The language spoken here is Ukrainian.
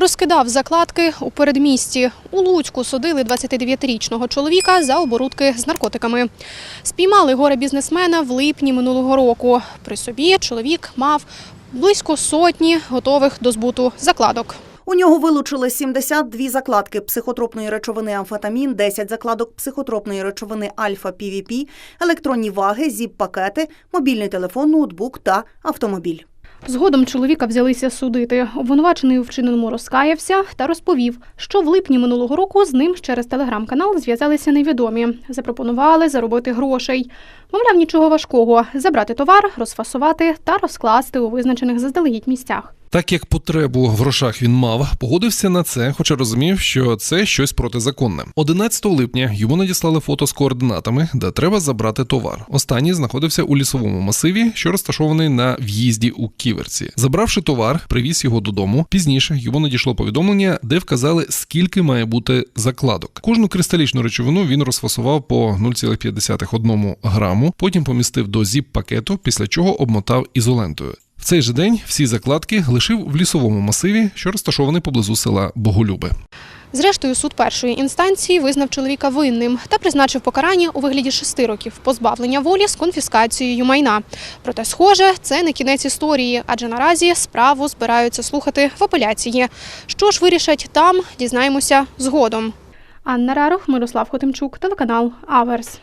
Розкидав закладки у передмісті. У Луцьку судили 29-річного чоловіка за оборудки з наркотиками. Спіймали горе бізнесмена в липні минулого року. При собі чоловік мав близько сотні готових до збуту закладок. У нього вилучили 72 закладки психотропної речовини амфетамін, 10 закладок психотропної речовини альфа-півіпі, електронні ваги, зіп-пакети, мобільний телефон, ноутбук та автомобіль. Згодом чоловіка взялися судити. Обвинувачений у вчиненому розкаявся та розповів, що в липні минулого року з ним через телеграм-канал зв'язалися невідомі. Запропонували заробити грошей. Мовляв, нічого важкого забрати товар, розфасувати та розкласти у визначених заздалегідь місцях. Так як потребу в грошах він мав, погодився на це, хоча розумів, що це щось протизаконне. 11 липня йому надіслали фото з координатами, де треба забрати товар. Останній знаходився у лісовому масиві, що розташований на в'їзді у Ківерці. Забравши товар, привіз його додому. Пізніше йому надійшло повідомлення, де вказали, скільки має бути закладок. Кожну кристалічну речовину він розфасував по 0,51 граму, потім помістив до зіп-пакету, після чого обмотав ізолентою. В цей же день всі закладки лишив в лісовому масиві, що розташований поблизу села Боголюбе. Зрештою, суд першої інстанції визнав чоловіка винним та призначив покарання у вигляді шести років позбавлення волі з конфіскацією майна. Проте, схоже, це не кінець історії, адже наразі справу збираються слухати в апеляції. Що ж вирішать там, дізнаємося згодом. Анна Рарох, Мирослав Хотимчук, телеканал Аверс.